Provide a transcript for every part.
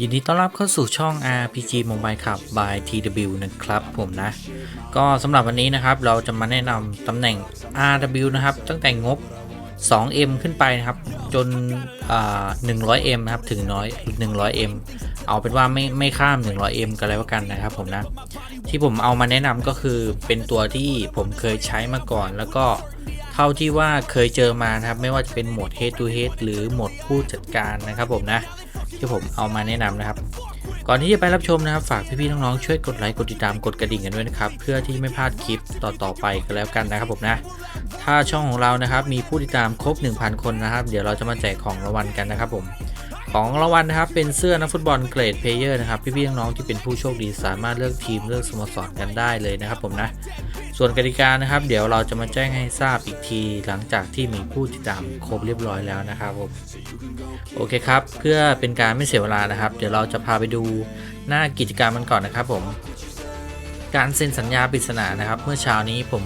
ยินดีต้อนรับเข้าสู่ช่อง RPG Mobile Club by TW นะครับผมนะ ก็สำหรับวันนี้นะครับเราจะมาแนะนำตำแหน่ง RW นะครับ ตั้งแต่งบ 2M ขึ้นไปนะครับ จนอ่า 100M นะครับ ถึงน้อย 100M เอาเป็นว่าไม่ไม่ข้าม 100M กันแล้วกันนะครับผมนะ ที่ผมเอามาแนะนำก็คือเป็นตัวที่ผมเคยใช้มาก่อน แล้วก็เท่าที่ว่าเคยเจอมานะครับ ไม่ว่าจะเป็นโหมด Head to Head หรือโหมดผู้จัดการนะครับผมนะ ที่ผมเอามาแนะนำนะครับ ก่อนที่จะไปรับชมนะครับ ฝากพี่ๆน้องๆช่วยกดไลค์กดติดตามกดกระดิ่งกันด้วยนะครับ เพื่อที่ไม่พลาดคลิปต่อๆไปกันแล้วกันนะครับผมนะ ถ้าช่องของเรานะครับมีผู้ติดตามครบ 1,000 คนนะครับ เดี๋ยวเราจะมาแจกของรางวัลกันนะครับผม ของรางวัลนะครับเป็นเสื้อนักฟุตบอลเกรดเพลเยอร์นะครับพี่ๆน้องๆที่เป็นผู้โชคดีสามารถเลือกทีมเลือกสโมสรกันได้เลยนะครับผมนะส่วนกติกานะครับ เดี๋ยวเราจะมาแจ้งให้ทราบอีกทีหลังจากที่มีผู้ติดตามครบเรียบร้อยแล้วนะครับผมโอเคครับ เพื่อเป็นการไม่เสียเวลานะครับ เดี๋ยวเราจะพาไปดูหน้ากิจกรรมมันก่อนนะครับผมการเซ็นสัญญาปริศนานะครับ เมื่อเช้านี้ผม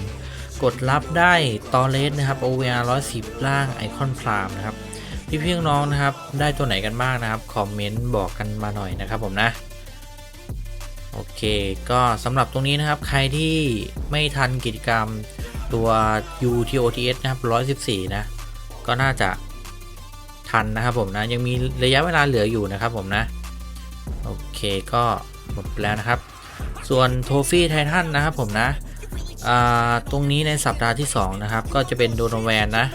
กดรับได้ตอเลสนะครับ OVR 110 ล่างไอคอนพรามนะครับ พี่พี่น้องนะครับ ได้ตัวไหนกันบ้างนะครับ คอมเมนต์บอกกันมาหน่อยนะครับผมนะ โอเค ก็สำหรับตรงนี้นะครับ ใครที่ไม่ทันกิจกรรมตัว UTOTS นะครับ 114 นะ ก็น่าจะทันนะครับผมนะ ยังมีระยะเวลาเหลืออยู่นะครับผมนะ โอเคก็หมดแล้วนะครับ ส่วนโทฟี่ไททันนะครับผมนะตรงนี้ในสัปดาห์ที่ 2 นะครับ ก็จะเป็นโดนแวนนะ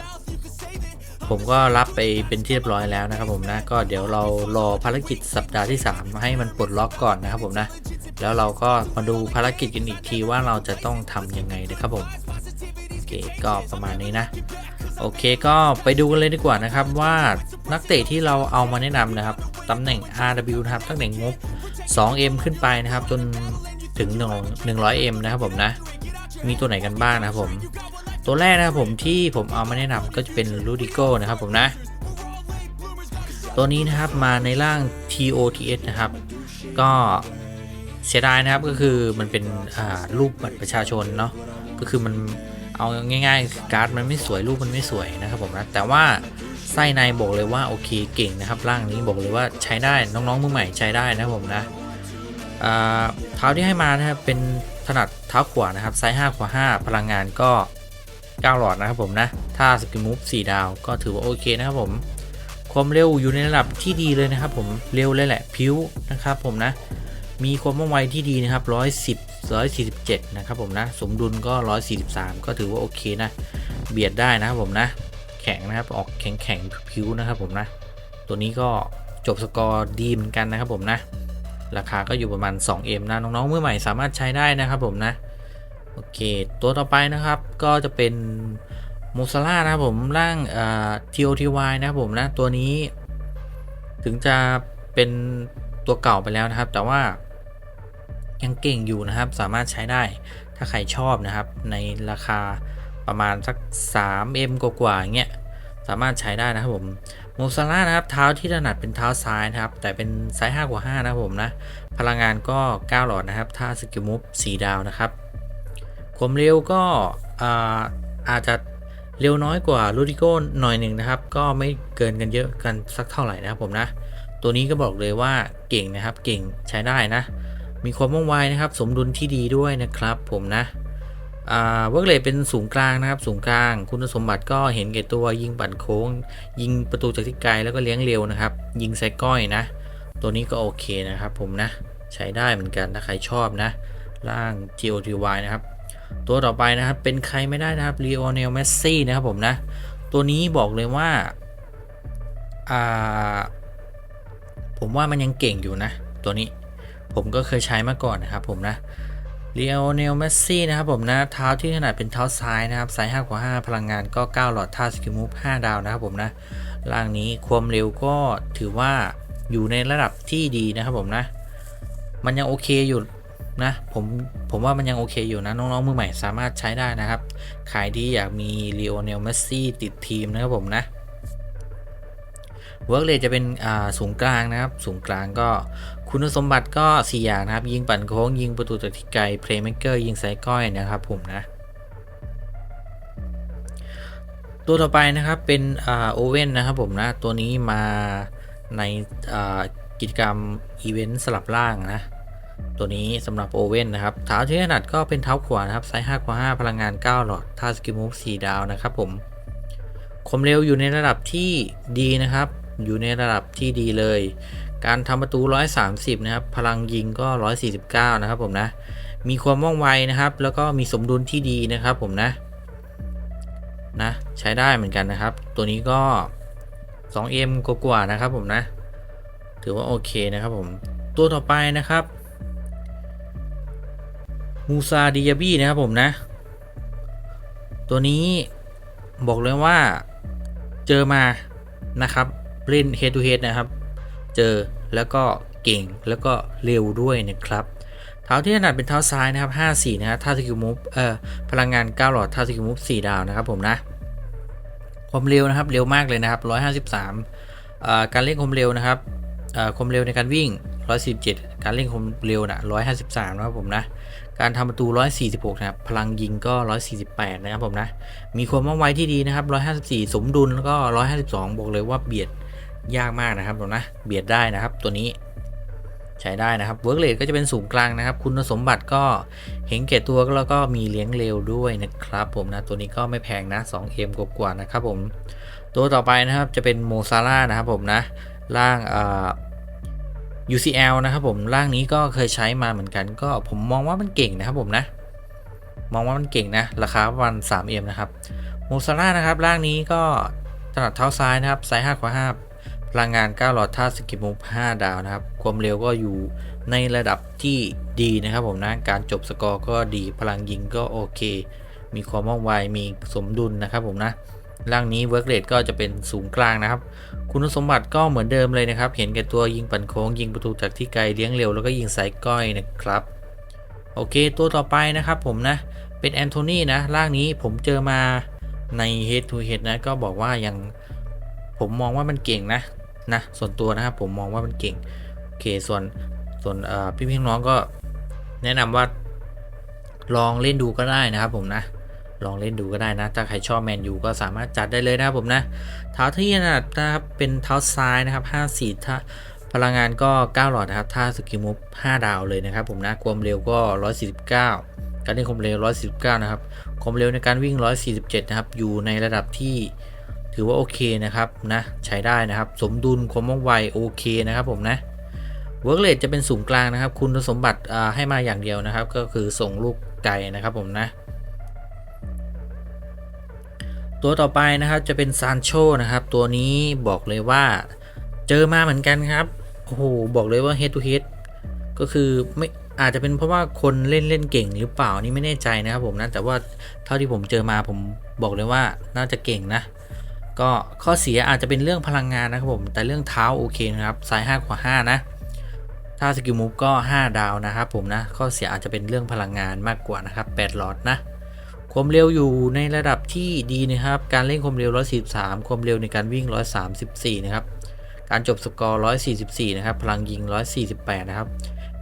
ผมก็รับไปเป็นที่เรียบร้อยแล้วนะครับผมนะก็เดี๋ยวเรารอภารกิจสัปดาห์ที่ 3 ให้มันปลดล็อกก่อนนะครับผมนะแล้วเราก็มาดูภารกิจกันอีกทีว่าเราจะต้องทำยังไงนะครับผมโอเคก็ประมาณนี้นะโอเคก็ไปดูกันเลยดีกว่านะครับว่านักเตะที่เราเอามาแนะนำนะครับตำแหน่ง RW นะครับตั้งแต่งบ 2M ขึ้นไปนะครับ จนถึง 100M นะครับผมนะ มีตัวไหนกันบ้างนะครับผม ตัวแรกนะครับผมที่ผมเอามาแนะนำก็จะเป็นลูดิโกนะครับผมนะ ตัวนี้นะครับมาในร่าง TOTS นะครับ ก็เสียดายนะครับก็คือมันเป็นรูปบัตรประชาชนเนาะก็คือมันเอาง่ายๆการ์ดมันไม่สวยรูปมันไม่สวยนะครับผมนะแต่ว่าไส้ในบอกเลยว่าโอเคเก่งนะครับ ร่างนี้บอกเลยว่าใช้ได้น้องๆมือใหม่ใช้ได้นะครับผมนะอ่าเท้าที่ให้มานะครับเป็นถนัดเท้าขวานะครับไซส์5ขวา5พลังงานก็ 9 หลอดนะครับผมนะ ถ้าสกิลมูฟ4ดาวก็ถือว่าโอเคนะครับผม ความเร็วอยู่ในระดับที่ดีเลยนะครับผมเร็วเลยแหละพิ้วนะครับผมนะ มีความว่องไวที่ดีนะครับ 110 147 นะครับผมนะ สมดุลก็ 143 ก็ถือว่าโอเคนะ เบียดได้นะครับผมนะ แข็งนะครับออกแข็งแข็งๆผิวนะครับผมนะ ตัวนี้ก็จบสกอร์ดีเหมือนกันนะครับผมนะ ราคาก็อยู่ประมาณ 2M นะน้องๆมือใหม่สามารถใช้ได้นะครับผมนะ โอเค ตัวต่อไปนะครับก็จะเป็นโมซาร่านะครับผมร่างเอ่อ TOTY นะครับผมนะตัวนี้ ถึงจะเป็นตัวเก่าไปแล้วนะครับ แต่ว่ายังเก่งอยู่นะครับ สามารถใช้ได้ถ้าใครชอบนะครับ ในราคาประมาณสัก 3M กว่าๆอย่าเงี้ยสามารถใช้ได้นะครับผมโมซาร่านะครับเท้าที่ถนัดเป็นเท้าซ้ายนะครับ แต่เป็นไซส์5กว่า5นะครับผมนะ พลังงานก็ 9 หลอดนะครับ ถ้าสกิลมูฟ4ดาวนะครับ ความเร็วก็อาจจะเร็วน้อยกว่าลูดิโก้หน่อยหนึ่งนะครับ ก็ไม่เกินกันเยอะกันสักเท่าไหร่นะครับผมนะ ตัวนี้ก็บอกเลยว่าเก่งนะครับ เก่งใช้ได้นะ มีความว่องไวนะครับ สมดุลที่ดีด้วยนะครับ ผมนะเวิร์กเลทเป็นสูงกลางนะครับ สูงกลาง คุณสมบัติก็เห็นแก่ตัวยิงปั่นโค้ง ยิงประตูจากที่ไกลแล้วก็เลี้ยงเร็วนะครับ ยิงไซก้อยนะ ตัวนี้ก็โอเคนะครับ ผมนะ ใช้ได้เหมือนกันถ้าใครชอบนะ ร่าง GOTY นะครับ ตัวต่อไปนะครับ เป็นใครไม่ได้นะครับ l ี o n e l Messi นะครับผมนะ ตัวนี้บอกเลยว่า อ่า ผมว่ามันยังเก่งอยู่นะ ตัวนี้ผมก็เคยใช้มาก่อนนะครับผมนะ l ี o n e l Messi นะครับผมนะ เท้าที่ขนาดเป็นเท้าซ้ายนะครับไซส์5กว่า5พลังงานก็ 9 หลอดท่าสกิลมูฟ5ดาวนะครับผมนะร่างนี้ความเร็วก็ถือว่าอยู่ในระดับที่ดีนะครับผมนะ มันยังโอเคอยู่ นะผมผมว่ามันยังโอเคอยู่นะ น้องๆมือใหม่สามารถใช้ได้นะครับใครที่อยากมี l ี o n e l Messi ติดทีมนะครับผมนะเวิร์กเลจะเป็นอ่าสูงกลางนะครับ สูงกลางก็คุณสมบัติก็ 4 อย่างนะครับ ยิงปั่นโค้ง ยิงประตูจากที่ไกลเพลย์เม k เกอร์ยิงไซก้อยนะครับผมนะ ตัวต่อไปนะครับเป็นอ่าโอเว่นนะครับผมนะ ตัวนี้มาในกิจกรรมอีเวนต์สลับล่างนะ ตัวนี้สำหรับโอเว่นนะครับเท้าที่ถนัดก็เป็นเท้าขวานะครับไซส์5กว่า5พลังงาน 9 หลอดท่าสกิลมูฟ4ดาวนะครับผมความเร็วอยู่ในระดับที่ดีนะครับ อยู่ในระดับที่ดีเลย การทำประตู 130 นะครับ พลังยิงก็ 149 นะครับผมนะ มีความว่องไวนะครับ แล้วก็มีสมดุลที่ดีนะครับผมนะ นะ ใช้ได้เหมือนกันนะครับ ตัวนี้ก็ 2M กว่าๆนะครับผมนะ ถือว่าโอเคนะครับผม ตัวต่อไปนะครับ มูซาดิยาบีนะครับผมนะ ตัวนี้บอกเลยว่าเจอมานะครับ เล่น head to head นะครับ เจอแล้วก็เก่งแล้วก็เร็วด้วยนะครับเท้าที่ถนัดเป็นเท้าซ้ายนะครับ54นะครับท่าสกิลมูฟเอ่อพลังงาน 9 หลอดท่าสกิลมูฟ4ดาวนะครับผมนะความเร็วนะครับเร็วมากเลยนะครับ 153อ่าการเล่นความเร็วนะครับอ่าความเร็วในการวิ่ง147การเล่นความเร็วนะ153 นะครับผมนะ การทำประตู 146 นะครับ พลังยิงก็ 148 นะครับผมนะ มีความว่องไวที่ดีนะครับ 154 สมดุลแล้วก็ 152 บอกเลยว่าเบียดยากมากนะครับผมนะ เบียดได้นะครับตัวนี้ใช้ได้นะครับเวิร์กเลทก็จะเป็นสูงกลางนะครับ คุณสมบัติก็เห็นแก่ตัวแล้วก็มีเลี้ยงเร็วด้วยนะครับผมนะ ตัวนี้ก็ไม่แพงนะ 2M กว่าๆนะครับผม ตัวต่อไปนะครับจะเป็นโมซาร่านะครับผมนะ ร่างอ่า UCL นะครับผมร่างนี้ก็เคยใช้มาเหมือนกัน ก็ผมมองว่ามันเก่งนะครับผมนะ มองว่ามันเก่งนะ ราคาประมาณ 3M นะครับโมซาร่านะครับร่างนี้ก็ถนัดเท้าซ้ายนะครับไซส์5กว่า5พลังงาน 9 หลอดท่าสกิลมูฟ5ดาวนะครับ ความเร็วก็อยู่ในระดับที่ดีนะครับผมนะการจบสกอร์ก็ดีพลังยิงก็โอเค มีความว่องไวมีสมดุลนะครับผมนะ ร่างนี้เวิร์กเรทก็จะเป็นสูงกลางนะครับ คุณสมบัติก็เหมือนเดิมเลยนะครับ เห็นแก่ตัวยิงปั่นโค้ง ยิงประตูจากที่ไกลเลี้ยงเร็วแล้วก็ยิงสายก้อยนะครับ โอเคตัวต่อไปนะครับผมนะ เป็นแอนโทนีนะร่างนี้ผมเจอมาใน Head to Head นะก็บอกว่ายังผมมองว่ามันเก่งนะนะส่วนตัวนะครับผมมองว่ามันเก่งโอเคส่วนส่วนพี่พี่น้องก็แนะนำว่าลองเล่นดูก็ได้นะครับผมนะ ลองเล่นดูก็ได้นะ ถ้าใครชอบแมนยูก็สามารถจัดได้เลยนะครับผมนะ เท้าที่ถนัดนะครับเป็นเท้าซ้ายนะครับ54ถ้าพลังงานก็ 9 หลอดนะครับ ถ้าสกิลมูฟ5ดาวเลยนะครับผมนะ ความเร็วก็ 149 การเล่นความเร็ว119นะครับ ความเร็วในการวิ่ง 147 นะครับ อยู่ในระดับที่ถือว่าโอเคนะครับนะ ใช้ได้นะครับ สมดุลความว่องไวโอเคนะครับผมนะเวิร์กเลจะเป็นสูงกลางนะครับ คุณสมบัติให้มาอย่างเดียวนะครับ ก็คือส่งลูกไกลนะครับผมนะ ตัวต่อไปนะครับจะเป็นซานโชนะครับ ตัวนี้บอกเลยว่าเจอมาเหมือนกันครับ โอ้โห บอกเลยว่า head to head ก็คือไม่อาจจะเป็นเพราะว่าคนเล่นเล่นเก่งหรือเปล่านี่ไม่แน่ใจนะครับผมนะ แต่ว่าเท่าที่ผมเจอมาผมบอกเลยว่าน่าจะเก่งนะ ก็ข้อเสียอาจจะเป็นเรื่องพลังงานนะครับผม แต่เรื่องเท้าโอเคนะครับสาย5กว่า5นะ ถ้าสกิลมูฟก็ 5 ดาวนะครับผมนะ ข้อเสียอาจจะเป็นเรื่องพลังงานมากกว่านะครับ8หลอดนะ ความเร็วอยู่ในระดับที่ดีนะครับ การเล่นความเร็ว 143 ความเร็วในการวิ่ง 134 นะครับ การจบสกอร์ 144 นะครับ พลังยิง 148 นะครับ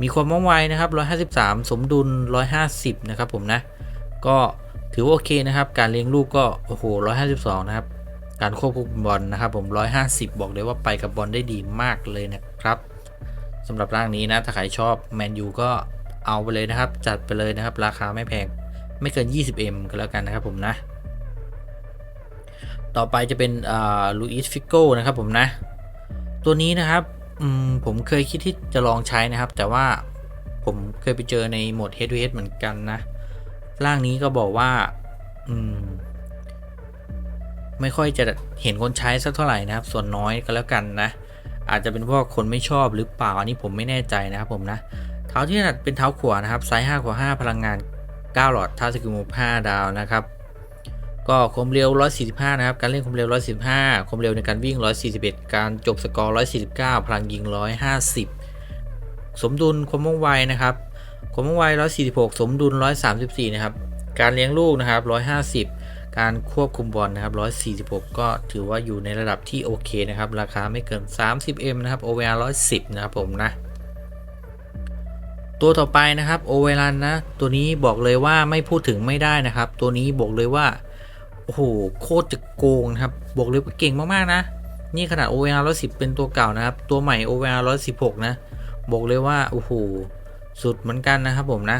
มีความว่องไวนะครับ 153 สมดุล 150 นะครับผมนะ ก็ถือว่าโอเคนะครับ การเลี้ยงลูกก็โอ้โห 152 นะครับ การควบคุมบอลนะครับผม 150 บอกเลยว่าไปกับบอลได้ดีมากเลยนะครับสำหรับร่างนี้นะ ถ้าใครชอบแมนยูก็เอาไปเลยนะครับ จัดไปเลยนะครับ ราคาไม่แพง ไม่เกิน 20M ก็แล้วกันนะครับผมนะ ต่อไปจะเป็นลูอิสฟิโก้นะครับผมนะ ตัวนี้นะครับมผมเคยคิดที่จะลองใช้นะครับ แต่ว่าผมเคยไปเจอในโหมด head to head เหมือนกันนะ ร่างนี้ก็บอกว่าอมไม่ค่อยจะเห็นคนใช้สักเท่าไหร่นะครับ ส่วนน้อยก็แล้วกันนะ อาจจะเป็นเพราะคนไม่ชอบหรือเปล่าอันนี้ผมไม่แน่ใจนะครับผมนะ เท้าที่ถนัดเป็นเท้าขวานะครับไซส์5กว่า5พลังงาน 9 หลอดท่าสกิลมูฟ5ดาวนะครับก็ความเร็ว 145 นะครับ การเล่นความเร็ว 115ความเร็วในการวิ่ง 141 การจบสกอร์ 149 พลังยิง 150 สมดุลความว่องไวนะครับ ความว่องไว 146 สมดุล 134 นะครับ การเลี้ยงลูกนะครับ 150 การควบคุมบอลนะครับ 146 ก็ถือว่าอยู่ในระดับที่โอเคนะครับ ราคาไม่เกิน 30M นะครับ OVR 110 นะครับผมนะ ตัวต่อไปนะครับโอเวรันนะ ตัวนี้บอกเลยว่าไม่พูดถึงไม่ได้นะครับ ตัวนี้บอกเลยว่าโอ้โหโคตรจะโกงนะครับบอกเลยว่าเก่งมากๆนะ นี่ขนาด OVR 110เป็นตัวเก่านะครับ ตัวใหม่ OVR 116นะ บอกเลยว่าโอ้โหสุดเหมือนกันนะครับผมนะ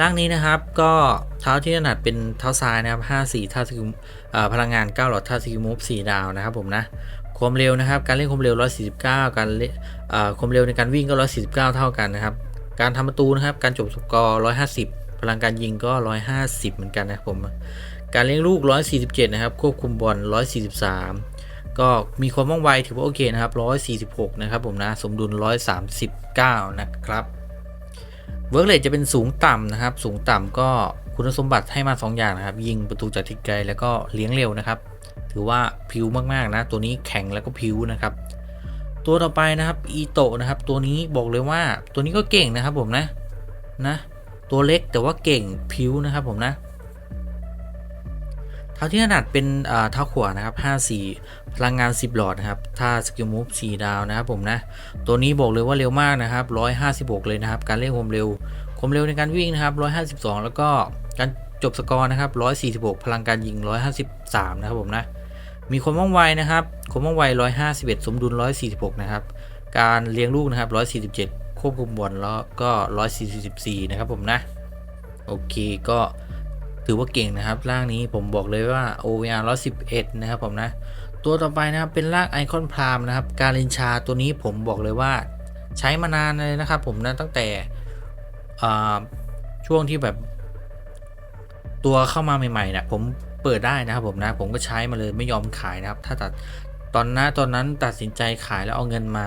ร่างนี้นะครับก็เท้าที่ถนัดเป็นเท้าซ้ายนะครับ54ท่าสกิลเอ่อพลังงาน 9 หลอดท่าสกิลมูฟ4ดาวนะครับผมนะ ความเร็วนะครับ การเล่นความเร็ว 149 การเล่นความเร็วในการวิ่งก็ 149 เท่ากันนะครับ การทำประตูนะครับ การจบสกอร์ 150 พลังการยิงก็ 150 เหมือนกันนะครับผม การเลี้ยงลูก 147 นะครับ ควบคุมบอล 143 ก็มีความว่องไวถือว่าโอเคนะครับ 146 นะครับผมนะ สมดุล 139 นะครับ เวิร์กเลทจะเป็นสูงต่ำนะครับ สูงต่ำก็คุณสมบัติให้มา 2 อย่างนะครับ ยิงประตูจากทิศไกลแล้วก็เลี้ยงเร็วนะครับ ถือว่าพิวมากๆนะ ตัวนี้แข็งแล้วก็พิวนะครับ ตัวต่อไปนะครับอีโตะนะครับ ตัวนี้บอกเลยว่าตัวนี้ก็เก่งนะครับผมนะนะ ตัวเล็กแต่ว่าเก่งพิวนะครับผมนะเท้าที่ถนัดเป็นเท้าขวานะครับ54 พลังงาน 10 หลอดนะครับถ้าสกิลมูฟ4ดาวนะครับผมนะ ตัวนี้บอกเลยว่าเร็วมากนะครับ 156 เลยนะครับ การเล่นความเร็วความเร็วในการวิ่งนะครับ 152 แล้วก็การจบสกอร์นะครับ 146 พลังการยิง 153 นะครับผมนะ มีความว่องไวนะครับความว่องไว 151 สมดุล 146 นะครับ การเลี้ยงลูกนะครับ 147 ควบคุมบอลแล้วก็ 144 นะครับผมนะ โอเคก็ถือว่าเก่งนะครับร่างนี้ผมบอกเลยว่า OVR 111 นะครับผมนะ ตัวต่อไปนะครับเป็นร่างไอคอนพรามนะครับ การลินชาตัวนี้ผมบอกเลยว่าใช้มานานเลยนะครับผมนะตั้งแต่ช่วงที่แบบตัวเข้ามาใหม่ๆเนะผม ปิดได้นะครับผมนะผมก็ใช้มาเลยไม่ยอมขายนะครับ ถ้าตัดตอนนั้นตอนนั้นตัดสินใจขายแล้วเอาเงินมา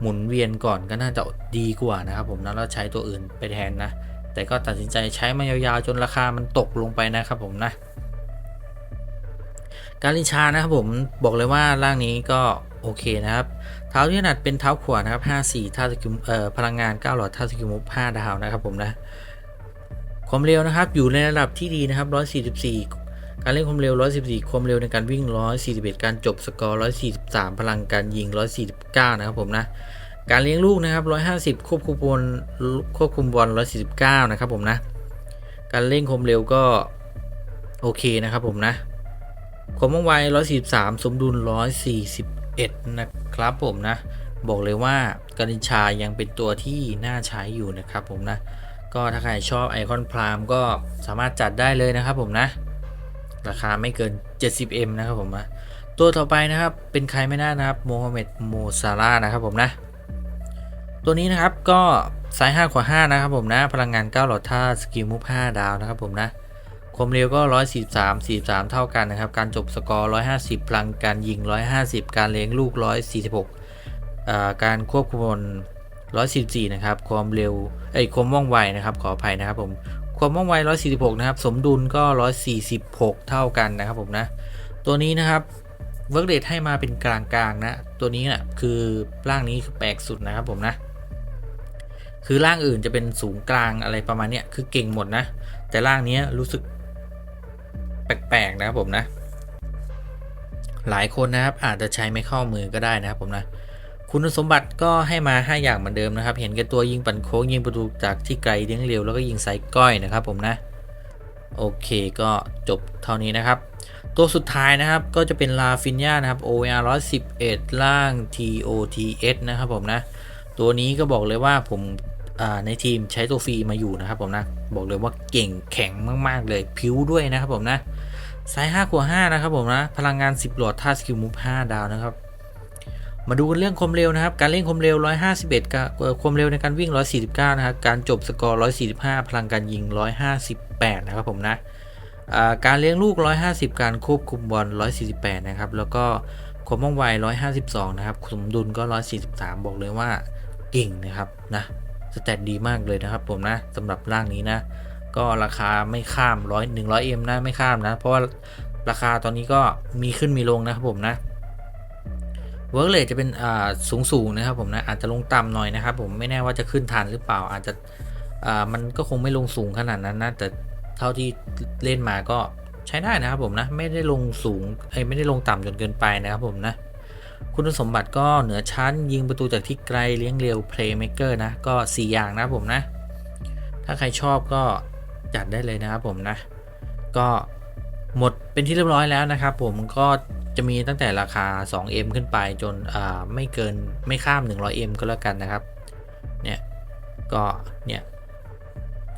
หมุนเวียนก่อนก็น่าจะดีกว่านะครับผมนะแล้วใช้ตัวอื่นไปแทนนะ แต่ก็ตัดสินใจใช้มายาวๆจนราคามันตกลงไปนะครับผมนะ การลินชานะครับผมบอกเลยว่าร่างนี้ก็โอเคนะครับ เท้าที่ถนัดเป็นเท้าขวานะครับ 54ท่าสกิลเอ่อพลังงาน 9 หลอดท่าสกิมุฟ5ดาวนะครับผมนะ ความเร็วนะครับอยู่ในระดับที่ดีนะครับ 144 การเล่นความเร็ว 114 ความเร็วในการวิ่ง 141 การจบสกอร์ 143 พลังการยิง 149 นะครับผมนะ การเลี้ยงลูกนะครับ 150 ควบคุมบอลควบคุมบอล 149 นะครับผมนะ การเล่นความเร็วก็โอเคนะครับผมนะ ความว่องไว 143 สมดุล 141 นะครับผมนะ บอกเลยว่าการินชายังเป็นตัวที่น่าใช้อยู่นะครับผมนะ ก็ถ้าใครชอบไอคอนพรามก็สามารถจัดได้เลยนะครับผมนะ ราคาไม่เกิน 70M นะครับผมนะตัวต่อไปนะครับเป็นใครไม่ได้นะครับโมฮัมเหม็ดโมซาร่านะครับผมนะตัวนี้นะครับก็สาย5ขวา5นะครับผมนะ พลังงาน 9 หลอดท่าสกิลมูฟ5ดาวนะครับผมนะความเร็วก็ 143 43 เท่ากันนะครับ การจบสกอร์ 150 พลังการยิง 150 การเลี้ยงลูก 146อ่าการควบคุมบอล144 นะครับ ความเร็วเอ้ยความว่องไวนะครับ ขออภัยนะครับผม ความว่องไว 146 นะครับ สมดุลก็ 146 เท่ากันนะครับผมนะ ตัวนี้นะครับเวิร์กเดทให้มาเป็นกลางๆนะ ตัวนี้นะ่ะคือร่างนี้คือแปลกสุดนะครับผมนะ คือร่างอื่นจะเป็นสูงกลางอะไรประมาณเนี้ยคือเก่งหมดนะ แต่ร่างนี้รู้สึกแปลกๆนะครับผมนะ หลายคนนะครับอาจจะใช้ไม่เข้ามือก็ได้นะครับผมนะ คุณสมบัติก็ให้มา 5 อย่างเหมือนเดิมนะครับ เห็นแก่ตัวยิงปั่นโค้งยิงประตูจากที่ไกลเลี้ยงเร็วแล้วก็ยิงไซส์ก้อยนะครับผมนะ โอเคก็จบเท่านี้นะครับ ตัวสุดท้ายนะครับก็จะเป็นลาฟินยานะครับ OR 111 ล่าง TOTS นะครับผมนะ ตัวนี้ก็บอกเลยว่าผมาในทีมใช้ตัวฟรีมาอยู่นะครับผมนะ บอกเลยว่าเก่งแข็งมากๆเลยพิ้วด้วยนะครับผมนะไซส์5ขวา5นะครับผมนะ พลังงาน 10 หลอดท่าสกิลมูฟ5ดาวนะครับ มาดูกันเรื่องความเร็วนะครับ การเล่นความเร็ว 151กับความเร็วในการวิ่ง 149 นะครับ การจบสกอร์ 145 พลังการยิง 158 นะครับผมนะ การเลี้ยงลูก 150 การควบคุมบอล 148 นะครับ แล้วก็ความว่องไว 152 นะครับ สมดุลก็ 143 บอกเลยว่าเก่งนะครับนะสแตทดีมากเลยนะครับผมนะสำหรับร่างนี้นะ ก็ราคาไม่ข้าม 100 100 M นะไม่ข้ามนะ เพราะว่าราคาตอนนี้ก็มีขึ้นมีลงนะครับผมนะ เวิร์กเลทจะเป็นอ่าสูงสูงนะครับผมนะอาจจะลงต่ำหน่อยนะครับผมไม่แน่ว่าจะขึ้นทันหรือเปล่า อาจจะอ่ามันก็คงไม่ลงสูงขนาดนั้นนะแต่เท่าที่เล่นมาก็ใช้ได้นะครับผมนะไม่ได้ลงสูงเอ้ไม่ได้ลงต่ำจนเกินไปนะครับผมนะคุณสมบัติก็เหนือชั้น ยิงประตูจากที่ไกลเลี้ยงเร็ว Playmaker นะก็ 4 อย่างนะผมนะ ถ้าใครชอบก็จัดได้เลยนะครับผมนะ ก็หมดเป็นที่เรียบร้อยแล้วนะครับผมก็ จะมีตั้งแต่ราคา 2M ขึ้นไปจนไม่เกินไม่ข้าม 100M ก็แล้วกันนะครับ เนี่ย ก็เนี่ย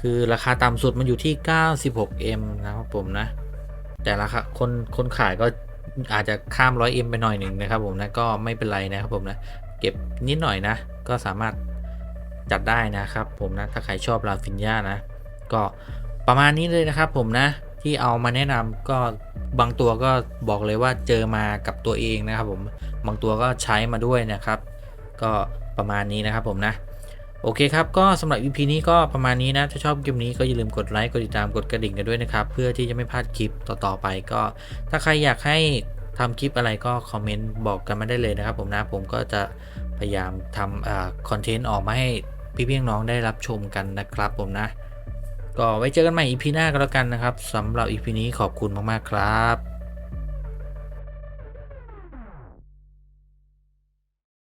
คือราคาต่ำสุดมันอยู่ที่ 96M นะครับผมนะ แต่ราคาคนคนขายก็อาจจะข้าม 100M ไปหน่อยหนึ่งนะครับผมนะ ก็ไม่เป็นไรนะครับผมนะ เก็บนิดหน่อยนะ ก็สามารถจัดได้นะครับผมนะ ถ้าใครชอบลาฟินยานะ ก็ประมาณนี้เลยนะครับผมนะ ที่เอามาแนะนำก็บางตัวก็บอกเลยว่าเจอมากับตัวเองนะครับผมบางตัวก็ใช้มาด้วยนะครับ ก็ประมาณนี้นะครับผมนะโอเคครับ ก็สำหรับ EP นี้ก็ประมาณนี้นะ ถ้าชอบคลิปนี้ก็อย่าลืมกดไลค์ กดติดตาม กดกระดิ่งกันด้วยนะครับ เพื่อที่จะไม่พลาดคลิปต่อๆไปก็ ถ้าใครอยากให้ทำคลิปอะไรก็คอมเมนต์บอกกันมาได้เลยนะครับผมนะ ผมก็จะพยายามทำคอนเทนต์ออกมาให้พี่ๆน้องได้รับชมกันนะครับผมนะ ก็ไว้เจอกันใหม่อีพีหน้าก็แล้วกันนะครับสำหรับอีพีนี้ขอบคุณมากๆครับ